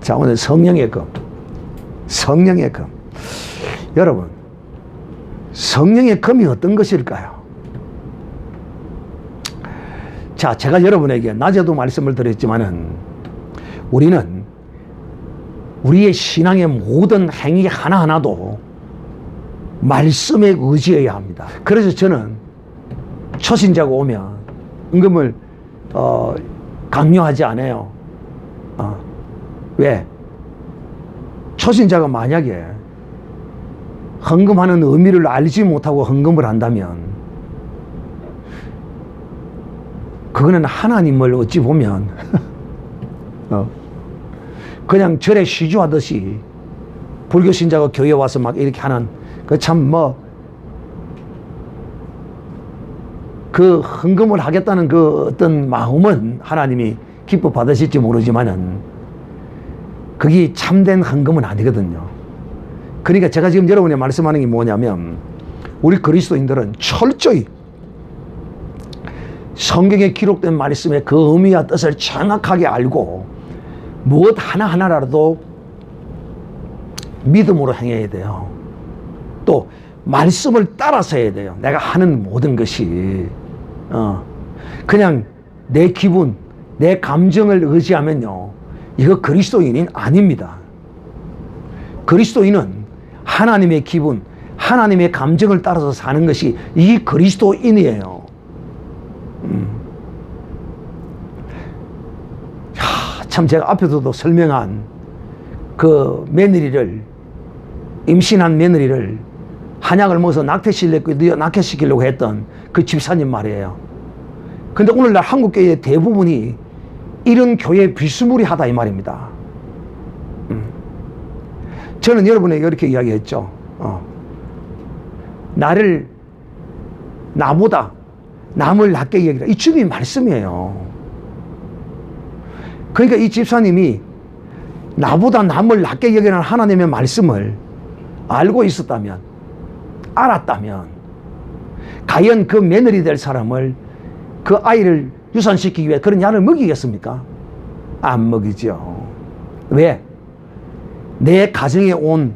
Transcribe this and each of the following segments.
자, 오늘 성령의 금. 성령의 금. 여러분, 성령의 금이 어떤 것일까요? 자, 제가 여러분에게 낮에도 말씀을 드렸지만은 우리는 우리의 신앙의 모든 행위 하나하나도 말씀에 의지해야 합니다. 그래서 저는 초신자가 오면 은금을 어, 강요하지 않아요. 어. 왜? 초신자가 만약에 헌금하는 의미를 알지 못하고 헌금을 한다면 그거는 하나님을 어찌 보면 어, 그냥 절에 시주하듯이 불교 신자가 교회 와서 막 이렇게 하는 그 참 뭐 그 헌금을 하겠다는 그 어떤 마음은 하나님이 기뻐 받으실지 모르지만은 그게 참된 헌금은 아니거든요. 그러니까 제가 지금 여러분이 말씀하는 게 뭐냐면 우리 그리스도인들은 철저히 성경에 기록된 말씀의 그 의미와 뜻을 정확하게 알고 무엇 하나하나라도 믿음으로 행해야 돼요. 또 말씀을 따라서 해야 돼요. 내가 하는 모든 것이 어, 그냥 내 기분, 내 감정을 의지하면요. 이거 그리스도인이 아닙니다. 그리스도인은 하나님의 기분, 하나님의 감정을 따라서 사는 것이 이 그리스도인이에요. 음. 야, 참 제가 앞에서도 설명한 그 며느리를 임신한 며느리를 한약을 먹어서 낙태시키려고, 낙태시키려고 했던 그 집사님 말이에요. 근데 오늘날 한국교회 대부분이 이런 교회 비스무리하다 이 말입니다. 음. 저는 여러분에게 이렇게 이야기했죠. 어. 나를 나보다 남을 낮게 여기라. 이 주님이 말씀이에요. 그러니까 이 집사님이 나보다 남을 낮게 여기는 하나님의 말씀을 알고 있었다면, 알았다면, 과연 그 며느리 될 사람을 그 아이를 유산시키기 위해 그런 약을 먹이겠습니까? 안 먹이죠. 왜? 내 가정에 온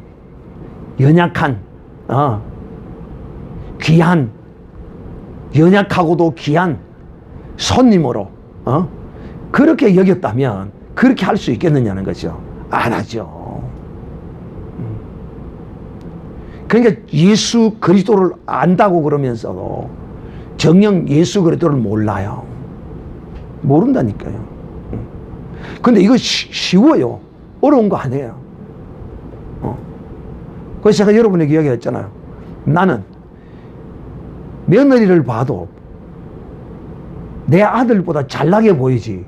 연약한, 어, 귀한, 연약하고도 귀한 손님으로, 어, 그렇게 여겼다면 그렇게 할 수 있겠느냐는 거죠. 안 하죠. 음. 그러니까 예수 그리스도를 안다고 그러면서도 정녕 예수 그리스도를 몰라요. 모른다니까요. 음. 근데 이거 쉬, 쉬워요. 어려운 거 아니에요. 어. 그래서 제가 여러분에게 이야기했잖아요. 나는 며느리를 봐도 내 아들보다 잘나게 보이지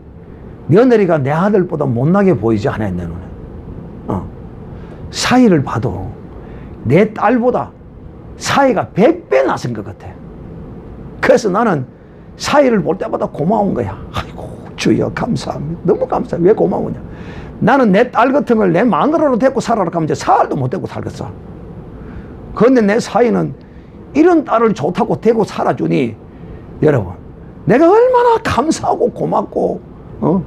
며느리가 내 아들보다 못나게 보이지 않아요 내 눈에 어. 사이를 봐도 내 딸보다 사이가 백배 낫은 것 같아 그래서 나는 사이를 볼 때마다 고마운 거야 아이고 주여 감사합니다 너무 감사해 왜 고마우냐 나는 내 딸 같은 걸 내 마누라로 데리고 살아라 하면 이제 살도 못 데리고 살겠어 그런데 내 사이는 이런 딸을 좋다고 대고 살아주니 여러분 내가 얼마나 감사하고 고맙고 어?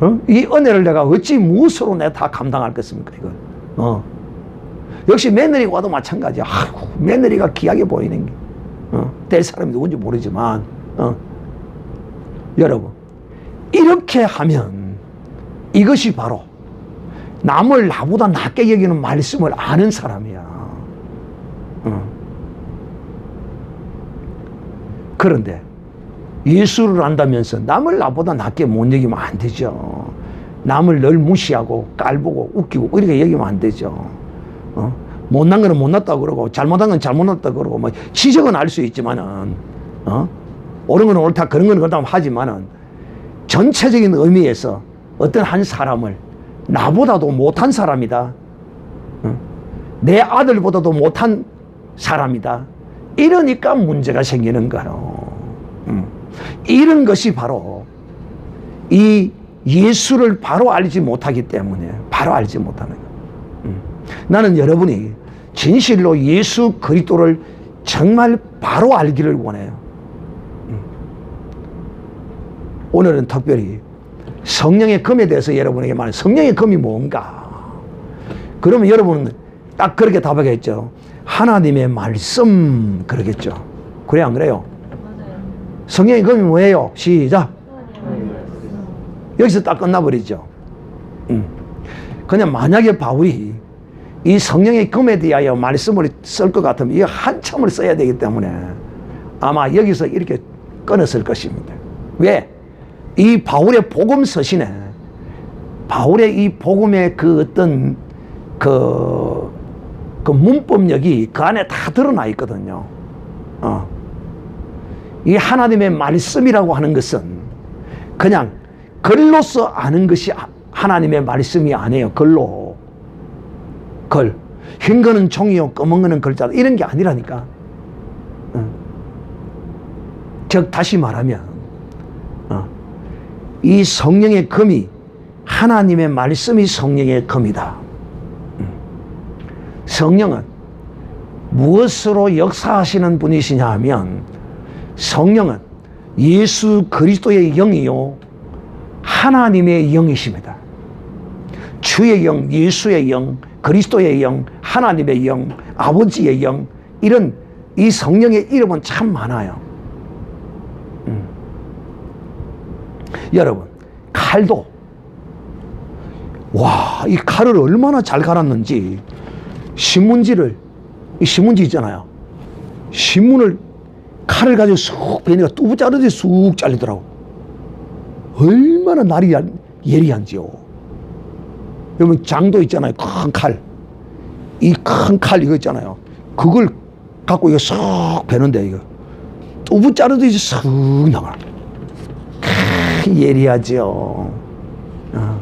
어? 이 은혜를 내가 어찌 무엇으로 내가 다 감당하겠습니까 이걸 어. 역시 며느리가 와도 마찬가지야 아이고 며느리가 귀하게 보이는 게 어. 될 사람이 누군지 모르지만 어. 여러분 이렇게 하면 이것이 바로 남을 나보다 낮게 여기는 말씀을 아는 사람이야 어. 그런데 예수를 안다면서 남을 나보다 낮게 못 여기면 안 되죠. 남을 늘 무시하고 깔보고 웃기고 이렇게 여기면 안 되죠. 어? 못난 거는 못났다고 그러고 잘못한 건 잘못났다고 그러고 뭐 지적은 알 수 있지만은 어? 옳은 건 옳다 그런 건 그렇다고 하지만은 전체적인 의미에서 어떤 한 사람을 나보다도 못한 사람이다. 어? 내 아들보다도 못한 사람이다. 이러니까 문제가 생기는 거로. 음. 이런 것이 바로 이 예수를 바로 알지 못하기 때문에 바로 알지 못하는 거예요. 음. 나는 여러분이 진실로 예수 그리스도를 정말 바로 알기를 원해요. 음. 오늘은 특별히 성령의 검에 대해서 여러분에게 말해 성령의 검이 뭔가? 그러면 여러분은 딱 그렇게 답하겠죠. 하나님의 말씀 그러겠죠. 그래 안 그래요? 성령의 검이 뭐예요? 시작. 여기서 딱 끝나버리죠. 음. 그냥 만약에 바울이 이 성령의 검에 대하여 말씀을 쓸 것 같으면 이거 한참을 써야 되기 때문에 아마 여기서 이렇게 끊었을 것입니다. 왜? 이 바울의 복음 서신에 바울의 이 복음의 그 어떤 그, 그 문법력이 그 안에 다 드러나 있거든요. 어. 이 하나님의 말씀이라고 하는 것은 그냥 글로서 아는 것이 하- 하나님의 말씀이 아니에요. 글로. 글. 흰 거는 종이요, 검은 거는 글자다. 이런 게 아니라니까. 어. 즉, 다시 말하면, 어. 이 성령의 검이 하나님의 말씀이 성령의 검이다. 음. 성령은 무엇으로 역사하시는 분이시냐 하면 성령은 예수 그리스도의 영이요 하나님의 영이십니다. 주의 영, 예수의 영, 그리스도의 영, 하나님의 영, 아버지의 영 이런 이 성령의 이름은 참 많아요. 음. 여러분 칼도 와 이 칼을 얼마나 잘 갈았는지 신문지를 이 신문지 있잖아요. 신문을 칼을 가지고 쑥 베니까 뚜부 자르듯이 쑥 잘리더라고. 얼마나 날이 야- 예리한지요. 여러분 장도 있잖아요. 큰 칼. 이 큰 칼 이거 있잖아요. 그걸 갖고 이거 쏙 베는데 이거 뚜부 자르듯이 쑥 나가. 크, 예리하죠. 어.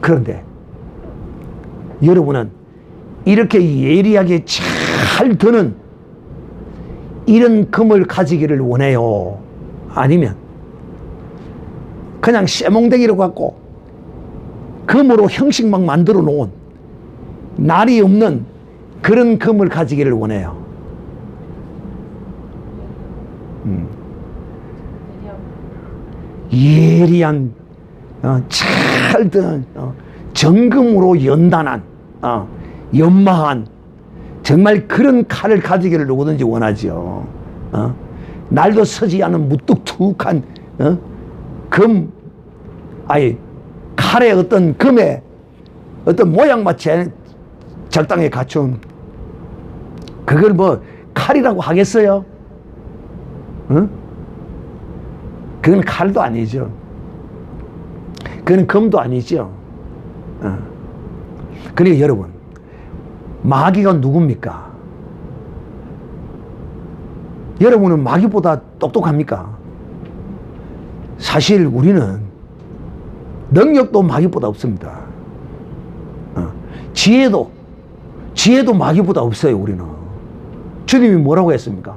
그런데 여러분은 이렇게 예리하게 잘 드는 이런 금을 가지기를 원해요. 아니면 그냥 쇠몽댕이로 갖고 금으로 형식 막 만들어 놓은 날이 없는 그런 금을 가지기를 원해요. 음. 드디어 예리한 어, 찰든 어, 정금으로 연단한 어, 연마한 정말 그런 칼을 가지기를 누구든지 원하죠. 어? 날도 서지 않은 무뚝뚝한 어? 금, 아니 칼의 어떤 금의 어떤 모양만 제- 적당히 갖춘 그걸 뭐 칼이라고 하겠어요? 어? 그건 칼도 아니죠. 그건 금도 아니죠. 어. 그러니까 여러분, 마귀가 누굽니까? 여러분은 마귀보다 똑똑합니까? 사실 우리는 능력도 마귀보다 없습니다. 어. 지혜도, 지혜도 마귀보다 없어요, 우리는. 주님이 뭐라고 했습니까?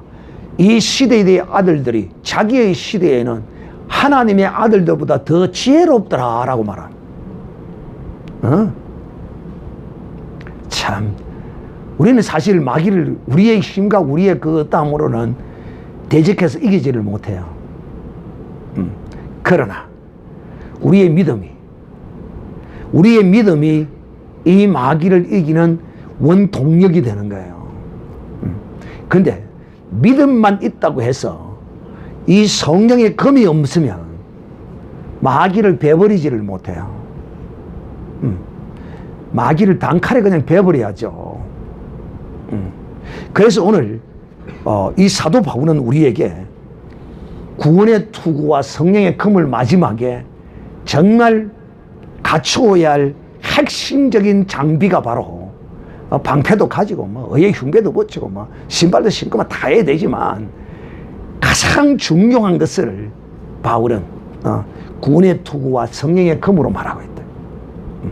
이 시대의 아들들이 자기의 시대에는 하나님의 아들들보다 더 지혜롭더라 라고 말한. 어? 참, 우리는 사실 마귀를 우리의 힘과 우리의 그 땀으로는 대적해서 이기지를 못해요. 음. 그러나, 우리의 믿음이, 우리의 믿음이 이 마귀를 이기는 원동력이 되는 거예요. 음. 근데, 믿음만 있다고 해서 이 성령의 검이 없으면 마귀를 베버리지를 못해요. 음. 마귀를 단칼에 그냥 베버려야죠. 음. 그래서 오늘 어, 이 사도 바울은 우리에게 구원의 투구와 성령의 검을 마지막에 정말 갖추어야 할 핵심적인 장비가 바로 어, 방패도 가지고 뭐 의의 흉배도 붙이고 뭐 신발도 신고 뭐다 해야 되지만 가장 중요한 것을 바울은 어, 구원의 투구와 성령의 검으로 말하고 있다. 음.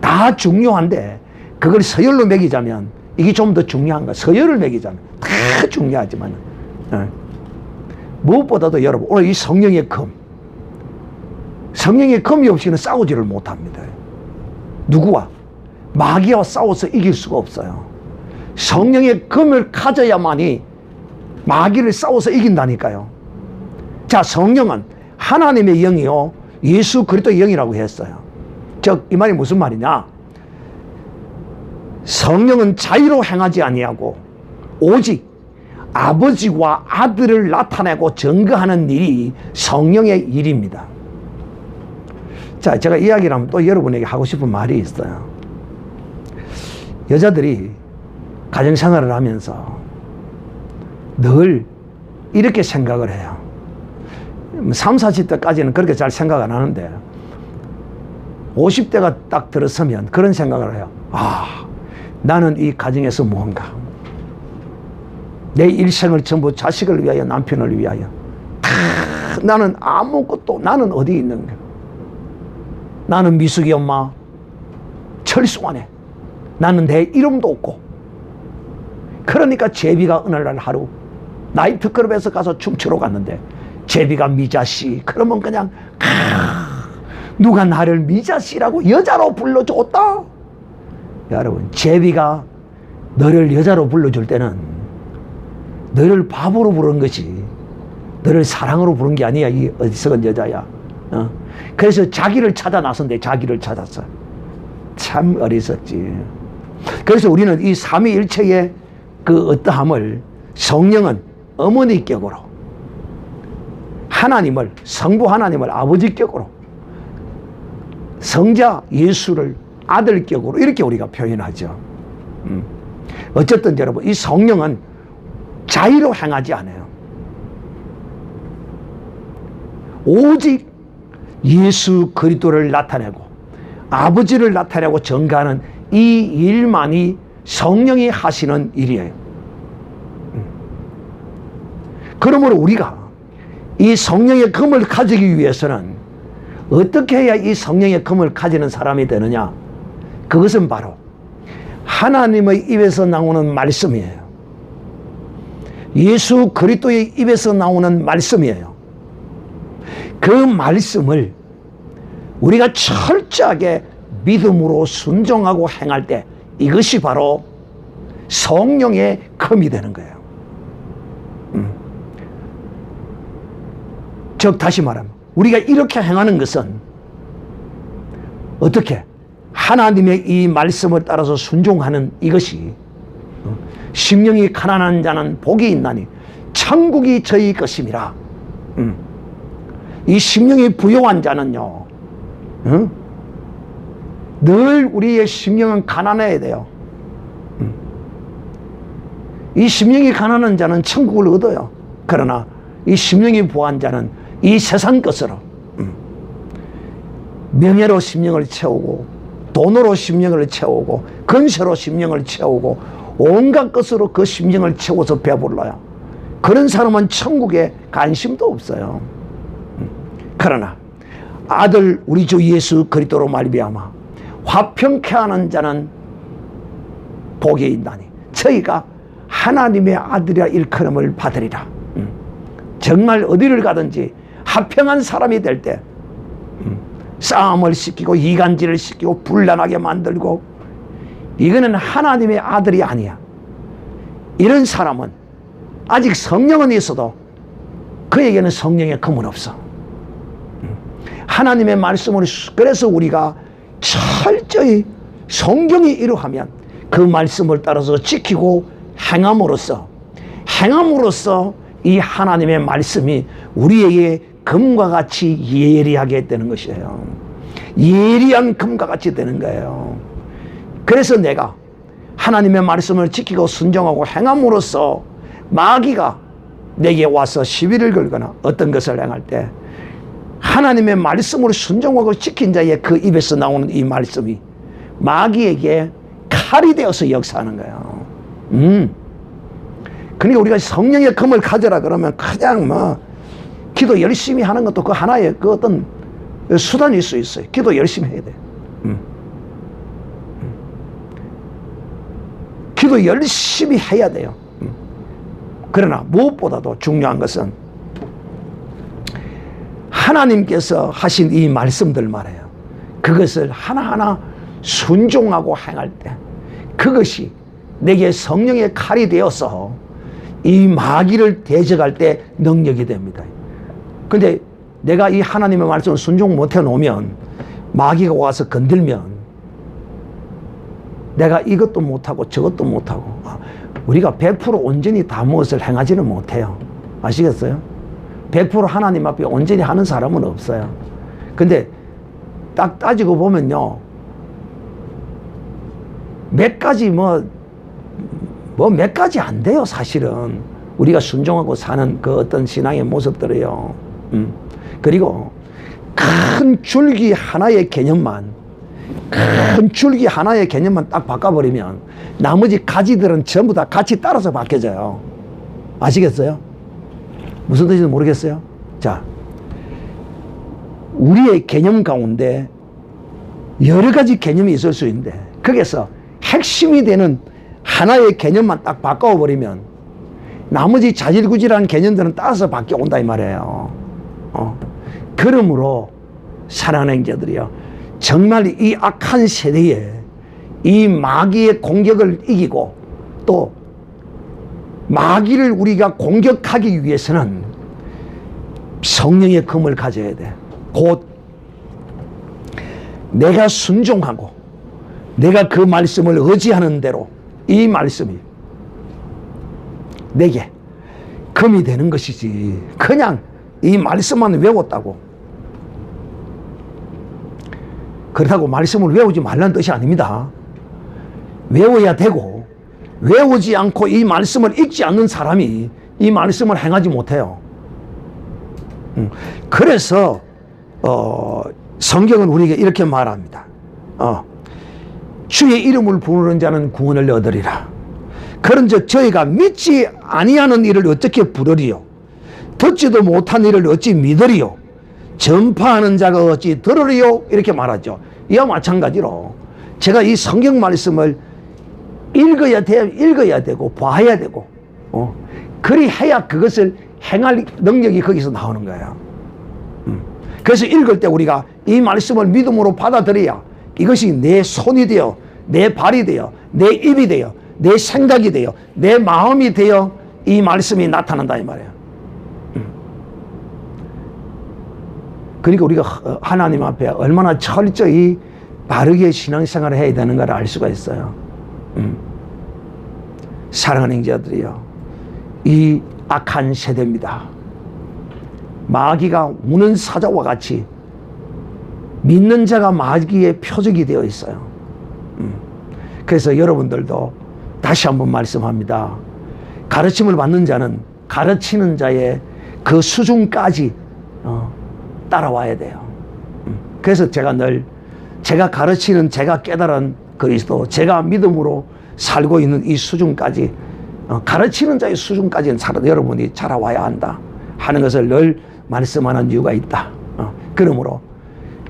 다 중요한데 그걸 서열로 매기자면 이게 좀 더 중요한가? 서열을 매기자면 다 중요하지만 어. 무엇보다도 여러분 오늘 이 성령의 검 성령의 검이 없이는 싸우지를 못합니다. 누구와? 마귀와 싸워서 이길 수가 없어요. 성령의 검을 가져야만이 마귀를 싸워서 이긴다니까요. 자, 성령은 하나님의 영이요, 예수 그리스도의 영이라고 했어요. 즉 이 말이 무슨 말이냐? 성령은 자유로 행하지 아니하고 오직 아버지와 아들을 나타내고 증거하는 일이 성령의 일입니다. 자, 제가 이야기를 하면 또 여러분에게 하고 싶은 말이 있어요. 여자들이 가정생활을 하면서 늘 이렇게 생각을 해요. 3, 40대까지는 그렇게 잘 생각 안 하는데 50대가 딱 들어서면 그런 생각을 해요. 아, 나는 이 가정에서 무언가 내 일생을 전부 자식을 위하여 남편을 위하여 다 나는 아무것도 나는 어디 있는가 나는 미숙이 엄마 철수하네 나는 내 이름도 없고 그러니까 제비가 어느 날 하루 나이트클럽에서 가서 춤추러 갔는데 제비가 미자씨 그러면 그냥 아, 누가 나를 미자씨라고 여자로 불러줬다? 여러분 제비가 너를 여자로 불러줄 때는 너를 바보로 부른 것이 너를 사랑으로 부른 게 아니야 이 어리석은 여자야. 어? 그래서 자기를 찾아 나선대 자기를 찾았어 참 어리석지. 그래서 우리는 이 삼위일체의 그 어떠함을 성령은 어머니 격으로 하나님을 성부 하나님을 아버지 격으로 성자 예수를 아들 격으로 이렇게 우리가 표현하죠. 음. 어쨌든 여러분 이 성령은 자의로 행하지 않아요. 오직 예수 그리스도를 나타내고 아버지를 나타내고 전가하는 이 일만이 성령이 하시는 일이에요. 음. 그러므로 우리가 이 성령의 금을 가지기 위해서는 어떻게 해야 이 성령의 금을 가지는 사람이 되느냐? 그것은 바로 하나님의 입에서 나오는 말씀이에요. 예수 그리스도의 입에서 나오는 말씀이에요. 그 말씀을 우리가 철저하게 믿음으로 순종하고 행할 때 이것이 바로 성령의 금이 되는 거예요. 음. 즉 다시 말하면 우리가 이렇게 행하는 것은 어떻게 하나님의 이 말씀을 따라서 순종하는 이것이 어, 심령이 가난한 자는 복이 있나니 천국이 저희 것임이라. 음. 이 심령이 부요한 자는요. 응? 늘 우리의 심령은 가난해야 돼요. 음. 이 심령이 가난한 자는 천국을 얻어요. 그러나 이 심령이 부한 자는 이 세상 것으로 음. 명예로 심령을 채우고 돈으로 심령을 채우고 건세로 심령을 채우고 온갖 것으로 그 심령을 채워서 배불러요. 그런 사람은 천국에 관심도 없어요. 음. 그러나 아들 우리 주 예수 그리스도로 말미암아 화평케 하는 자는 복이 있나니 저희가 하나님의 아들이라 일컬음을 받으리라. 음. 정말 어디를 가든지 화평한 사람이 될 때 싸움을 시키고 이간질을 시키고 불난하게 만들고 이거는 하나님의 아들이 아니야. 이런 사람은 아직 성령은 있어도 그에게는 성령의 금은 없어. 하나님의 말씀을 그래서 우리가 철저히 성경이 이러하면 그 말씀을 따라서 지키고 행함으로써 행함으로써 이 하나님의 말씀이 우리에게 금과 같이 예리하게 되는 것이에요. 예리한 금과 같이 되는 거예요. 그래서 내가 하나님의 말씀을 지키고 순종하고 행함으로써 마귀가 내게 와서 시비를 걸거나 어떤 것을 행할 때 하나님의 말씀으로 순종하고 지킨 자의 그 입에서 나오는 이 말씀이 마귀에게 칼이 되어서 역사하는 거예요. 음. 그러니까 우리가 성령의 금을 가져라 그러면 그냥 뭐 기도 열심히 하는 것도 그 하나의 그 어떤 수단일 수 있어요. 기도 열심히 해야 돼. 음. 음. 기도 열심히 해야 돼요. 음. 그러나 무엇보다도 중요한 것은 하나님께서 하신 이 말씀들 말이에요. 그것을 하나하나 순종하고 행할 때 그것이 내게 성령의 칼이 되어서 이 마귀를 대적할 때 능력이 됩니다. 근데 내가 이 하나님의 말씀을 순종 못해 놓으면 마귀가 와서 건들면 내가 이것도 못하고 저것도 못하고 아, 우리가 100% 온전히 다 무엇을 행하지는 못해요. 아시겠어요? 100% 하나님 앞에 온전히 하는 사람은 없어요. 근데 딱 따지고 보면요. 몇 가지 뭐, 뭐 몇 가지 안 돼요, 사실은. 우리가 순종하고 사는 그 어떤 신앙의 모습들이요. 음. 그리고 큰 줄기 하나의 개념만, 큰 줄기 하나의 개념만 딱 바꿔버리면 나머지 가지들은 전부 다 같이 따라서 바뀌어져요. 아시겠어요? 무슨 뜻인지 모르겠어요? 자, 우리의 개념 가운데 여러 가지 개념이 있을 수 있는데 거기서 핵심이 되는 하나의 개념만 딱 바꿔버리면 나머지 자질구질한 개념들은 따라서 바뀌어 온다 이 말이에요. 어. 그러므로 사랑하는 자들이요. 정말 이 악한 세대에 이 마귀의 공격을 이기고 또 마귀를 우리가 공격하기 위해서는 성령의 금을 가져야 돼. 곧 내가 순종하고 내가 그 말씀을 의지하는 대로 이 말씀이 내게 금이 되는 것이지. 그냥 이 말씀만 외웠다고. 그렇다고 말씀을 외우지 말라는 뜻이 아닙니다. 외워야 되고 외우지 않고 이 말씀을 읽지 않는 사람이 이 말씀을 행하지 못해요. 음, 그래서 어, 성경은 우리에게 이렇게 말합니다. 어, 주의 이름을 부르는 자는 구원을 얻으리라. 그런즉 저희가 믿지 아니하는 일을 어떻게 부르리요? 듣지도 못한 일을 어찌 믿으리요? 전파하는 자가 어찌 들으리요? 이렇게 말하죠. 이와 마찬가지로 제가 이 성경 말씀을 읽어야 돼, 읽어야 되고 봐야 되고, 어, 그리 해야 그것을 행할 능력이 거기서 나오는 거예요. 음. 그래서 읽을 때 우리가 이 말씀을 믿음으로 받아들여야 이것이 내 손이 되어, 내 발이 되어, 내 입이 되어, 내 생각이 되어, 내 마음이 되어 이 말씀이 나타난다 이 말이에요. 음. 그러니까 우리가 하- 하나님 앞에 얼마나 철저히 바르게 신앙생활을 해야 되는가를 알 수가 있어요. 음. 사랑하는 형제들이요. 이 악한 세대입니다. 마귀가 우는 사자와 같이 믿는 자가 마귀의 표적이 되어 있어요. 음. 그래서 여러분들도 다시 한번 말씀합니다. 가르침을 받는 자는 가르치는 자의 그 수준까지 어, 따라와야 돼요. 음. 그래서 제가 늘 제가 가르치는 제가 깨달은 그리스도, 제가 믿음으로 살고 있는 이 수준까지 어, 가르치는 자의 수준까지는 살- 여러분이 자라와야 한다 하는 것을 늘 말씀하는 이유가 있다. 어, 그러므로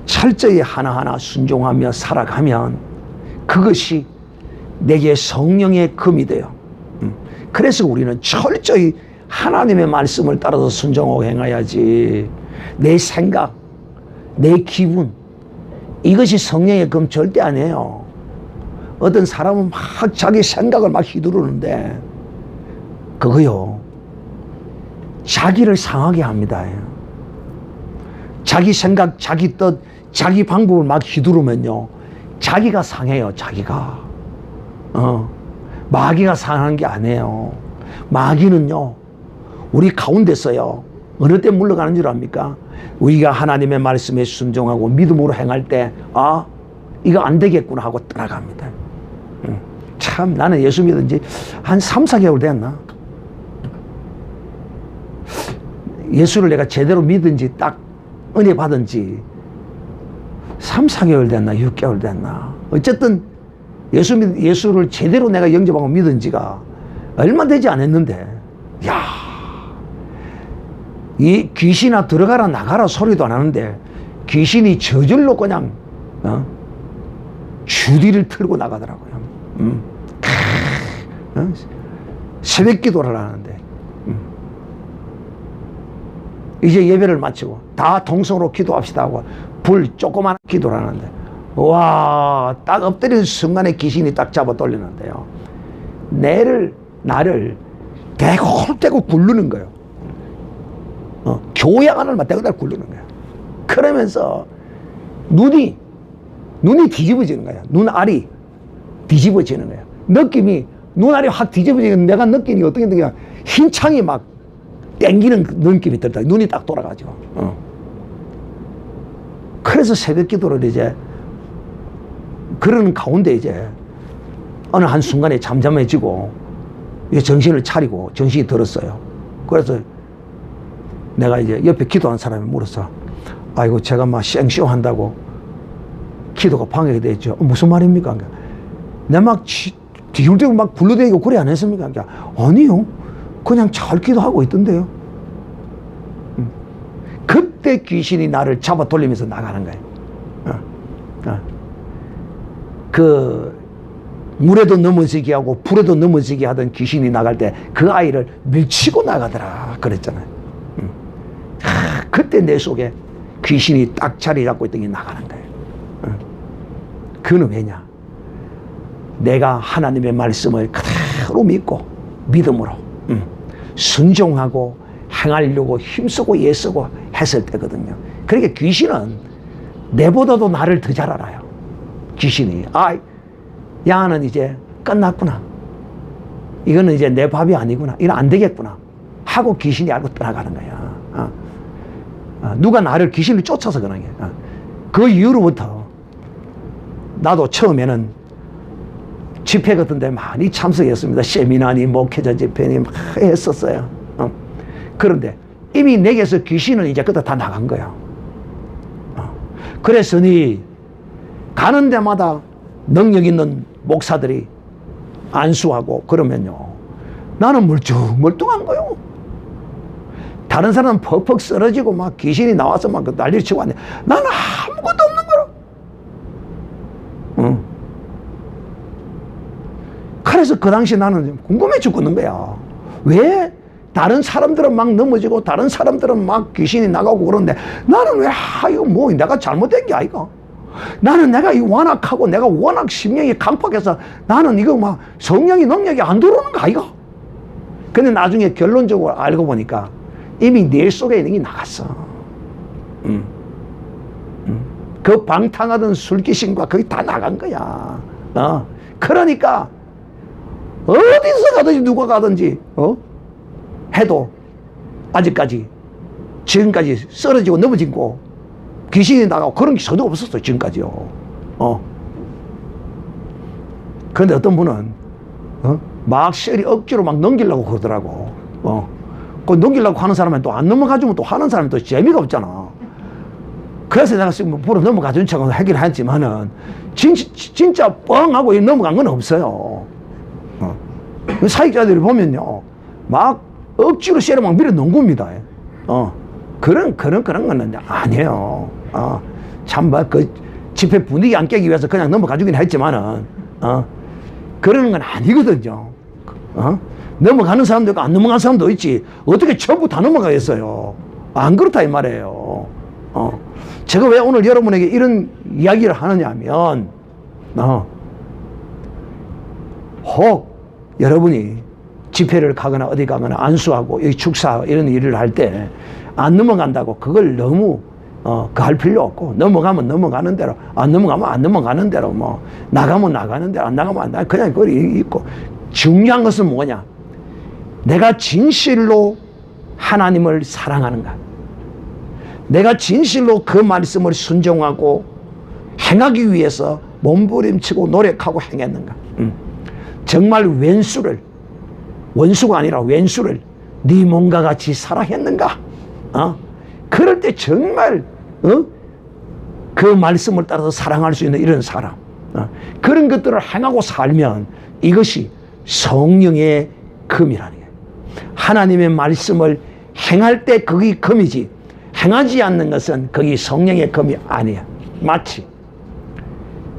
철저히 하나하나 순종하며 살아가면 그것이 내게 성령의 금이 돼요. 음, 그래서 우리는 철저히 하나님의 말씀을 따라서 순종하고 행해야지. 내 생각, 내 기분, 이것이 성령의 금 절대 아니에요. 어떤 사람은 막 자기 생각을 막 휘두르는데, 그거요. 자기를 상하게 합니다. 자기 생각, 자기 뜻, 자기 방법을 막 휘두르면요. 자기가 상해요, 자기가. 어. 마귀가 상한 게 아니에요. 마귀는요, 우리 가운데서요, 어느 때 물러가는 줄 압니까? 우리가 하나님의 말씀에 순종하고 믿음으로 행할 때, 아, 이거 안 되겠구나 하고 떠나갑니다. 음, 참, 나는 예수 믿은 지 한 3, 4개월 됐나? 예수를 내가 제대로 믿은 지 딱 은혜 받은 지 3, 4개월 됐나, 6개월 됐나. 어쨌든 예수 믿, 예수를 제대로 내가 영접하고 믿은 지가 얼마 되지 않았는데, 야 이 귀신아 들어가라 나가라 소리도 안 하는데 귀신이 저절로 그냥 어? 주디를 틀고 나가더라고요. 음. 크, 어? 새벽 기도를 하는데 음. 이제 예배를 마치고 다 동성으로 기도합시다 하고 불 조그만 기도를 하는데 와 딱 엎드리는 순간에 귀신이 딱 잡아 돌리는데요. 내를 나를 대고 홀대고 굴르는 거예요. 어, 교회 안을 맞대고 굴르는 거야. 그러면서 눈이 눈이 뒤집어지는 거야. 눈알이 뒤집어지는 거야. 느낌이 눈알이 확 뒤집어지는 내가 느끼는 게 어떻게 느끼냐. 흰 창이 막 땡기는 그 느낌이 들다. 눈이 딱 돌아가죠. 어. 그래서 새벽 기도를 이제 그러는 가운데 이제 어느 한 순간에 잠잠해지고 정신을 차리고 정신이 들었어요. 그래서 내가 이제 옆에 기도한 사람이 물었어. 아이고 제가 막 쌩쇼 한다고 기도가 방해가 됐죠. 어, 무슨 말입니까? 내막 뒤울대고 막 굴러대고 그래 안 했습니까? 그러니까 아니요. 그냥 잘 기도하고 있던데요. 음. 그때 귀신이 나를 잡아 돌리면서 나가는 거예요. 어, 어. 그 물에도 넘어지게 하고 불에도 넘어지게 하던 귀신이 나갈 때 그 아이를 밀치고 나가더라 그랬잖아요. 음. 하, 그때 내 속에 귀신이 딱 자리 잡고 있던 게 나가는 거예요. 어. 그는 왜냐? 내가 하나님의 말씀을 그대로 믿고 믿음으로 음, 순종하고 행하려고 힘쓰고 애쓰고 했을 때거든요. 그러니까 귀신은 내보다도 나를 더 잘 알아요. 귀신이 아 야는 이제 끝났구나. 이거는 이제 내 밥이 아니구나. 이건 안 되겠구나. 하고 귀신이 알고 떠나가는 거야. 어. 어, 누가 나를 귀신을 쫓아서 그런 게. 어. 그 이후로부터 나도 처음에는 집회 같은 데 많이 참석했습니다. 세미나니 목회자 집회니 막 했었어요. 어. 그런데 이미 내게서 귀신은 이제 그다 다 나간 거야. 어. 그랬으니 가는 데마다 능력 있는 목사들이 안수하고 그러면요. 나는 멀뚱멀뚱한 거요. 다른 사람은 퍽퍽 쓰러지고 막 귀신이 나와서 막 난리를 치고 왔네. 나는 아무것도 없는 거로. 응. 그래서 그 당시 나는 궁금해 죽겠는 거야. 왜 다른 사람들은 막 넘어지고 다른 사람들은 막 귀신이 나가고 그러는데 나는 왜, 아, 이거 뭐 내가 잘못된 게 아이가? 나는 내가 이 완악하고 내가 워낙 심령이 강팍해서 나는 이거 막 성령이 능력이 안 들어오는 거 아이가? 근데 나중에 결론적으로 알고 보니까 이미 내 속에 있는 게 나갔어. 음. 음. 그 방탕하던 술귀신과 거기 다 나간 거야. 어. 그러니까 어디서 가든지 누가 가든지 어? 해도 아직까지 지금까지 쓰러지고 넘어지고 귀신이 나가고 그런 게 전혀 없었어요 지금까지요. 어. 그런데 어떤 분은 어? 막 셀이 억지로 막 넘기려고 그러더라고. 어. 그 넘기려고 하는 사람은 또 안 넘어가주면 또 하는 사람이 또 재미가 없잖아. 그래서 내가 지금 불어 넘어가준 척은 하긴 했지만은 진짜, 진짜 뻥하고 넘어간 건 없어요. 어. 사익자들이 보면요. 막 억지로 셀을 막 밀어 넣은 겁니다. 어. 그런, 그런, 그런 건 아니에요. 어. 참, 뭐, 그 집회 분위기 안 깨기 위해서 그냥 넘어가 주긴 했지만은, 어. 그러는 건 아니거든요. 어? 넘어가는 사람도 있고 안 넘어가는 사람도 있지. 어떻게 전부 다 넘어가겠어요. 안 그렇다 이 말이에요. 어. 제가 왜 오늘 여러분에게 이런 이야기를 하느냐 하면, 어. 혹 여러분이 집회를 가거나 어디 가거나 안수하고 여기 축사 이런 일을 할 때 안 넘어간다고 그걸 너무 어, 그 할 필요 없고 넘어가면 넘어가는 대로 안 넘어가면 안 넘어가는 대로 뭐 나가면 나가는 대로 안 나가면 안 나가 그냥 거기 있고 중요한 것은 뭐냐? 내가 진실로 하나님을 사랑하는가? 내가 진실로 그 말씀을 순종하고 행하기 위해서 몸부림치고 노력하고 행했는가? 음. 정말 왼수를 원수가 아니라 왼수를 네 몸과 같이 사랑했는가 어? 그럴 때 정말 어? 그 말씀을 따라서 사랑할 수 있는 이런 사람 어? 그런 것들을 행하고 살면 이것이 성령의 금이라는 거예요 하나님의 말씀을 행할 때 그게 금이지 행하지 않는 것은 그게 성령의 금이 아니야 마치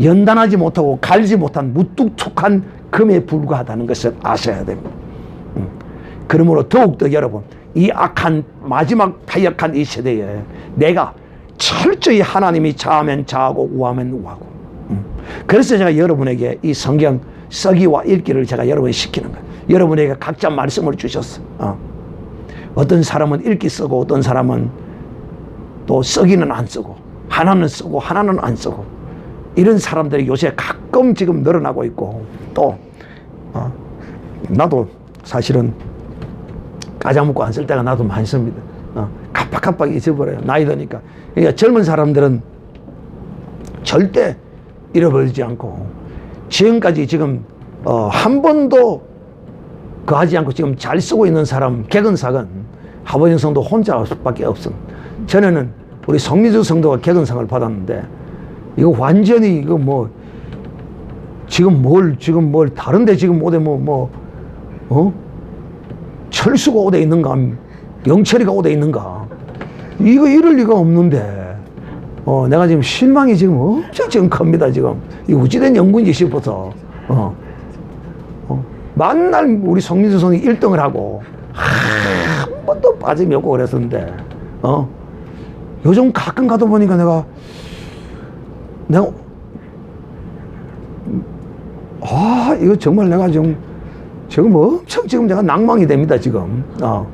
연단하지 못하고 갈지 못한 무뚝뚝한 금에 불과하다는 것을 아셔야 됩니다 음. 그러므로 더욱더 여러분 이 악한 마지막 타역한 이 시대에 내가 철저히 하나님이 자하면 자하고 우하면 우하고 음. 그래서 제가 여러분에게 이 성경 써기와 읽기를 제가 여러분에 시키는 거예요 여러분에게 각자 말씀을 주셨어 어. 어떤 사람은 읽기 쓰고 어떤 사람은 또 쓰기는 안 쓰고 하나는 쓰고 하나는 안 쓰고 이런 사람들이 요새 가끔 지금 늘어나고 있고 또 어, 나도 사실은 까자먹고 안 쓸 때가 나도 많습니다. 어, 깜빡깜빡 잊어버려요. 나이 드니까. 그러니까 젊은 사람들은 절대 잃어버리지 않고 지금까지 지금 어, 한 번도 그 하지 않고 지금 잘 쓰고 있는 사람 개근상은 하버영 성도 혼자 밖에 없습니다. 전에는 우리 성미주 성도가 개근상을 받았는데 이거 완전히 이거 뭐 지금 뭘 지금 뭘 다른데 지금 오대 뭐뭐 어? 철수가 오대 있는가? 영철이가 오대 있는가? 이거 이럴 리가 없는데. 어 내가 지금 실망이 지금 엄청 지금 큽니다 지금. 이 우찌된 연구인지 싶어서. 어, 어. 만날 우리 성민수 성이 1등을 하고 한 번도 빠짐이 없고 그랬었는데 어? 요즘 가끔 가다 보니까 내가 내가 아 이거 정말 내가 지금 지금 엄청 지금 내가 낭망이 됩니다 지금 어.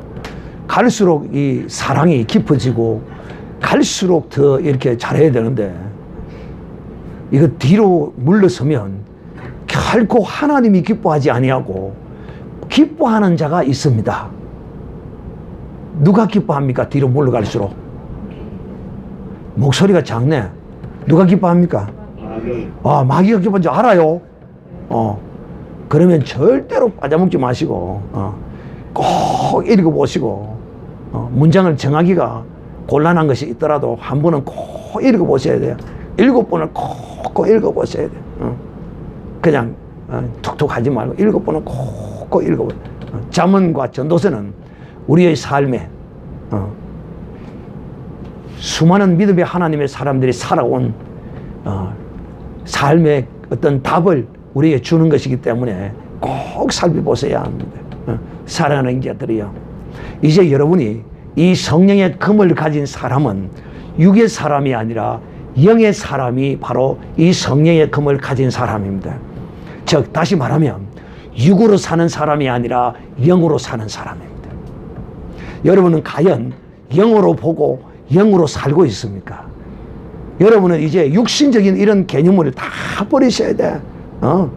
갈수록 이 사랑이 깊어지고 갈수록 더 이렇게 잘해야 되는데 이거 뒤로 물러서면 결코 하나님이 기뻐하지 아니하고 기뻐하는 자가 있습니다. 누가 기뻐합니까? 뒤로 물러갈수록 목소리가 작네. 누가 기뻐합니까? 마귀 아, 마귀가 기뻐한 줄 알아요. 어. 그러면 절대로 빠져먹지 마시고, 어. 꼭 읽어보시고, 어. 문장을 정하기가 곤란한 것이 있더라도 한 번은 꼭 읽어보셔야 돼요. 일곱 번을 꼭, 꼭 읽어보셔야 돼요. 어. 그냥 어, 툭툭 하지 말고 일곱 번은 꼭, 꼭 읽어보세요. 어. 잠언과 전도서는 우리의 삶에 어. 수많은 믿음의 하나님의 사람들이 살아온 어, 삶의 어떤 답을 우리에게 주는 것이기 때문에 꼭 살펴보셔야 합니다. 어, 사랑하는 자들이요. 이제 여러분이 이 성령의 금을 가진 사람은 육의 사람이 아니라 영의 사람이 바로 이 성령의 금을 가진 사람입니다. 즉, 다시 말하면 육으로 사는 사람이 아니라 영으로 사는 사람입니다. 여러분은 과연 영으로 보고 영으로 살고 있습니까? 여러분은 이제 육신적인 이런 개념을 다 버리셔야 돼. 어?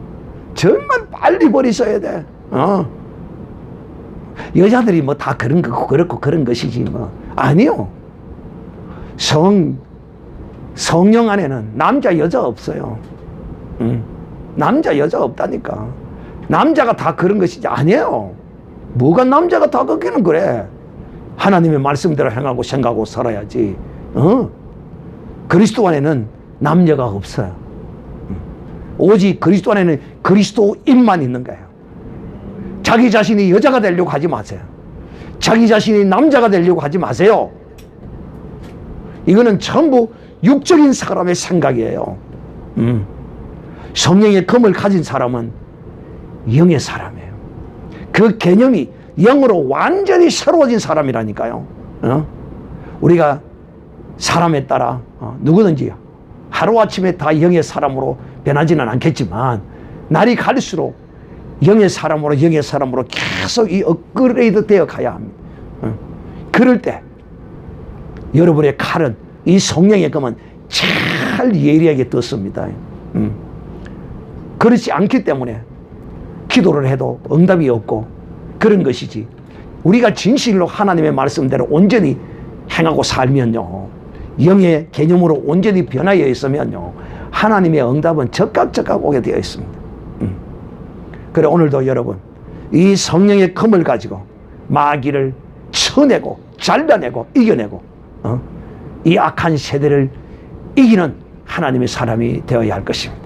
정말 빨리 버리셔야 돼. 어? 여자들이 뭐 다 그런 거고 그렇고 그런 것이지 뭐 아니요. 성 성령 안에는 남자 여자 없어요. 음. 남자 여자 없다니까. 남자가 다 그런 것이지 아니에요. 뭐가 남자가 다 그렇게는 그래. 하나님의 말씀대로 행하고 생각하고 살아야지. 어? 그리스도 안에는 남녀가 없어요. 음. 오직 그리스도 안에는 그리스도인만 있는 거예요. 자기 자신이 여자가 되려고 하지 마세요. 자기 자신이 남자가 되려고 하지 마세요. 이거는 전부 육적인 사람의 생각이에요. 음. 성령의 검을 가진 사람은 영의 사람이에요. 그 개념이 영으로 완전히 새로워진 사람이라니까요. 어? 우리가 사람에 따라 어, 누구든지 하루아침에 다 영의 사람으로 변하지는 않겠지만 날이 갈수록 영의 사람으로 영의 사람으로 계속 이 업그레이드 되어 가야 합니다. 어? 그럴 때 여러분의 칼은 이 성령의 검은 잘 예리하게 떴습니다. 음. 그렇지 않기 때문에 기도를 해도 응답이 없고 그런 것이지. 우리가 진실로 하나님의 말씀대로 온전히 행하고 살면요. 영의 개념으로 온전히 변하여 있으면요. 하나님의 응답은 적각적각 오게 되어 있습니다. 음. 그래, 오늘도 여러분, 이 성령의 검을 가지고 마귀를 쳐내고, 잘라내고, 이겨내고, 어? 이 악한 세대를 이기는 하나님의 사람이 되어야 할 것입니다.